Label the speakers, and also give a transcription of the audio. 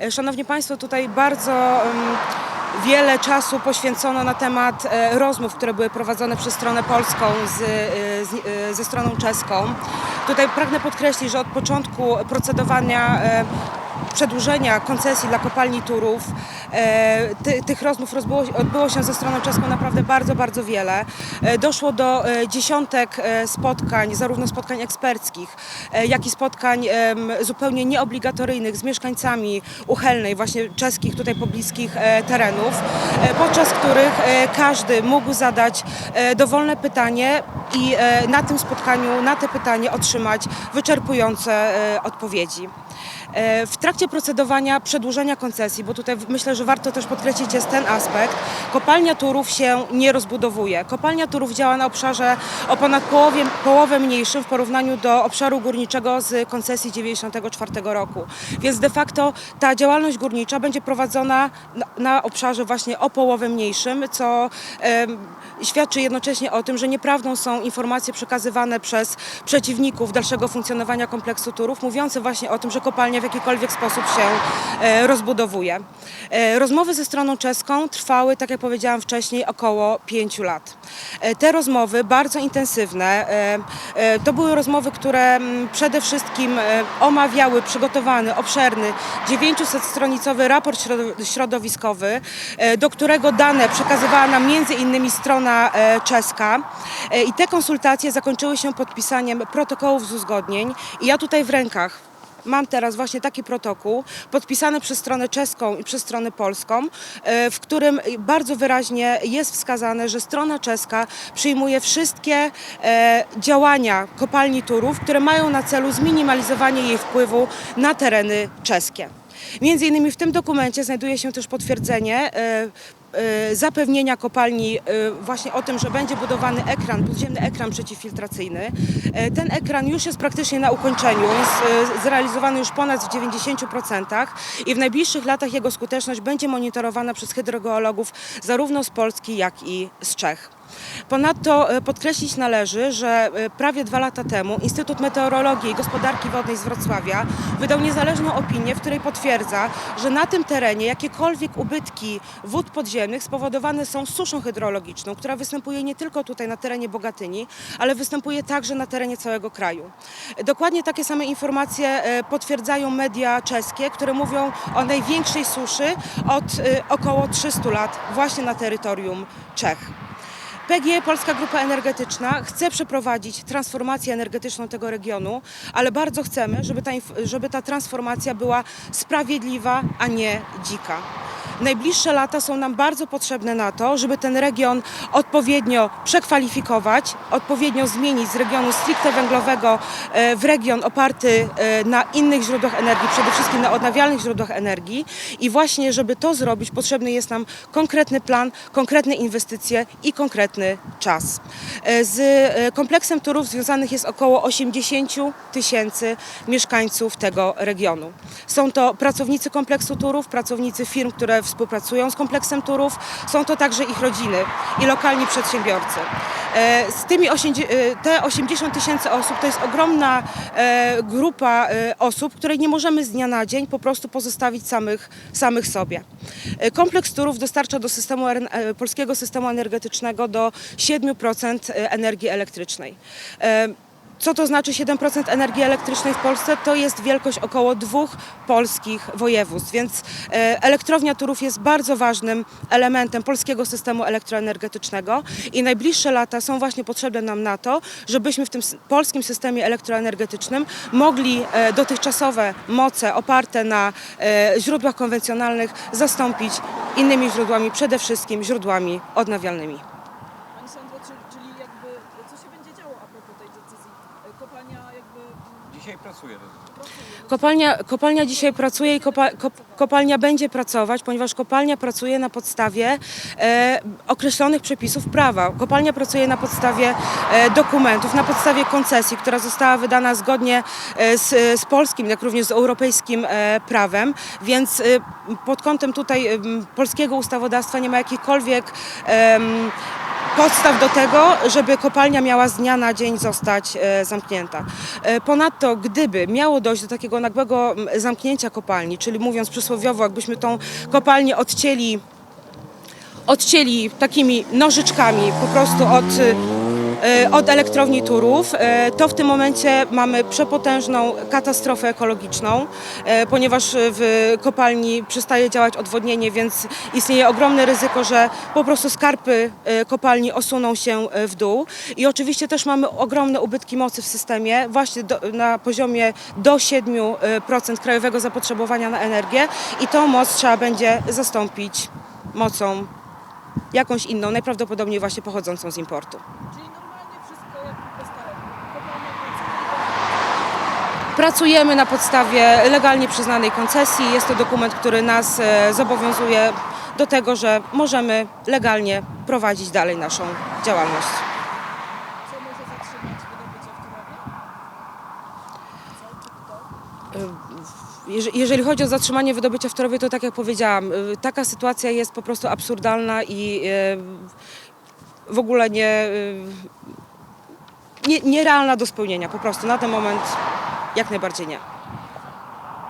Speaker 1: E, Szanowni Państwo, tutaj bardzo wiele czasu poświęcono na temat e, rozmów, które były prowadzone przez stronę polską z, e, z, ze stroną czeską. Tutaj pragnę podkreślić, że od początku procedowania przedłużenia koncesji dla kopalni Turów. E, ty, tych rozmów rozbyło, odbyło się ze stroną czeską naprawdę bardzo, bardzo wiele. E, doszło do e, dziesiątek spotkań, zarówno spotkań eksperckich, jak i spotkań zupełnie nieobligatoryjnych z mieszkańcami Uchelnej, właśnie czeskich, tutaj pobliskich terenów, podczas których każdy mógł zadać dowolne pytanie i na tym spotkaniu, na te pytanie otrzymać wyczerpujące odpowiedzi. E, W trakcie procedowania przedłużenia koncesji, bo tutaj myślę, że warto też podkreślić jest ten aspekt, kopalnia Turów się nie rozbudowuje. Kopalnia Turów działa na obszarze o ponad połowie, połowę mniejszym w porównaniu do obszaru górniczego z koncesji 94 roku. Więc de facto ta działalność górnicza będzie prowadzona na, na obszarze właśnie o połowę mniejszym, co świadczy jednocześnie o tym, że nieprawdą są informacje przekazywane przez przeciwników dalszego funkcjonowania kompleksu Turów, mówiące właśnie o tym, że kopalnia w jakikolwiek sposób się e, rozbudowuje. E, rozmowy ze stroną czeską trwały, tak jak powiedziałam wcześniej, około pięciu lat. E, te rozmowy, bardzo intensywne, to były rozmowy, które przede wszystkim omawiały przygotowany, obszerny, 900-stronicowy raport środo- środowiskowy, do którego dane przekazywała nam między innymi strona czeska i te konsultacje zakończyły się podpisaniem protokołów z uzgodnień i ja tutaj w rękach Mam teraz właśnie taki protokół podpisany przez stronę czeską i przez stronę polską, e, w którym bardzo wyraźnie jest wskazane, że strona czeska przyjmuje wszystkie e, działania kopalni Turów, które mają na celu zminimalizowanie jej wpływu na tereny czeskie. Między innymi w tym dokumencie znajduje się też potwierdzenie e, zapewnienia kopalni e, właśnie o tym, że będzie budowany ekran, podziemny ekran przeciwfiltracyjny. E, Ten ekran już jest praktycznie na ukończeniu, jest e, zrealizowany już ponad w 90% i w najbliższych latach jego skuteczność będzie monitorowana przez hydrogeologów zarówno z Polski, jak i z Czech. Ponadto e, podkreślić należy, że e, prawie dwa lata temu Instytut Meteorologii i Gospodarki Wodnej z Wrocławia wydał niezależną opinię, w której potwierdza, że na tym terenie jakiekolwiek ubytki wód podziemnych spowodowane są suszą hydrologiczną, która występuje nie tylko tutaj na terenie Bogatyni, ale występuje także na terenie całego kraju. Dokładnie takie same informacje e, potwierdzają media czeskie, które mówią o największej suszy od e, około 300 lat właśnie na terytorium Czech. PGE, Polska Grupa Energetyczna, chce przeprowadzić transformację energetyczną tego regionu, ale bardzo chcemy, żeby ta, żeby ta transformacja była sprawiedliwa, a nie dzika. Najbliższe lata są nam bardzo potrzebne na to, żeby ten region odpowiednio przekwalifikować, odpowiednio zmienić z regionu stricte węglowego e, w region oparty e, na innych źródłach energii, przede wszystkim na odnawialnych źródłach energii. I właśnie, żeby to zrobić, potrzebny jest nam konkretny plan, konkretne inwestycje i konkretny czas. E, Z kompleksem turów związanych jest około 80 tysięcy mieszkańców tego regionu. Są to pracownicy kompleksu turów, pracownicy firm, które współpracują z kompleksem turów, są to także ich rodziny i lokalni przedsiębiorcy. E, Z tymi 80 e, te 80 tysięcy osób to jest ogromna e, grupa osób, której nie możemy z dnia na dzień po prostu pozostawić samych, samych sobie. Kompleks turów dostarcza do systemu, polskiego systemu energetycznego do 7% energii elektrycznej. Co to znaczy 7% energii elektrycznej w Polsce? To jest wielkość około dwóch polskich województw, więc e, elektrownia Turów jest bardzo ważnym elementem polskiego systemu elektroenergetycznego i najbliższe lata są właśnie potrzebne nam na to, żebyśmy w tym polskim systemie elektroenergetycznym mogli e, dotychczasowe moce oparte na e, źródłach konwencjonalnych zastąpić innymi źródłami, przede wszystkim źródłami odnawialnymi.
Speaker 2: Pani Sandro, czy- czyli jakby co się będzie działo a propos tej decyzji? E, Kopalnia jakby
Speaker 3: Pracuję.
Speaker 1: Kopalnia, kopalnia dzisiaj pracuje i kopa, kop, kopalnia będzie pracować, ponieważ kopalnia pracuje na podstawie e, określonych przepisów prawa. Kopalnia pracuje na podstawie e, dokumentów, na podstawie koncesji, która została wydana zgodnie e, z, z polskim, jak również z europejskim e, prawem, więc e, pod kątem tutaj em, polskiego ustawodawstwa nie ma jakichkolwiek em, podstaw do tego, żeby kopalnia miała z dnia na dzień zostać e, zamknięta. E, Ponadto, gdyby miało dojść do takiego nagłego zamknięcia kopalni, czyli mówiąc przysłowiowo, jakbyśmy tą kopalnię odcięli odcięli takimi nożyczkami po prostu od, od elektrowni Turów, e, to w tym momencie mamy przepotężną katastrofę ekologiczną, e, ponieważ w kopalni przestaje działać odwodnienie, więc istnieje ogromne ryzyko, że po prostu skarpy e, kopalni osuną się e, w dół. I oczywiście też mamy ogromne ubytki mocy w systemie, właśnie do, na poziomie do 7% krajowego zapotrzebowania na energię i tą moc trzeba będzie zastąpić mocą jakąś inną, najprawdopodobniej właśnie pochodzącą z importu.
Speaker 2: Czyli normalnie wszystko jak po staremu. Kopalnia pracuje.
Speaker 1: Pracujemy na podstawie legalnie przyznanej koncesji. Jest to dokument, który nas e, zobowiązuje do tego, że możemy legalnie prowadzić dalej naszą działalność.
Speaker 2: Co może zatrzymać wydobycie w Turowie?
Speaker 1: Jeże- Jeżeli chodzi o zatrzymanie wydobycia w Torowie, to tak jak powiedziałam, y, taka sytuacja jest po prostu absurdalna i w ogóle nie, nie, nierealna do spełnienia. Po prostu na ten moment jak najbardziej nie.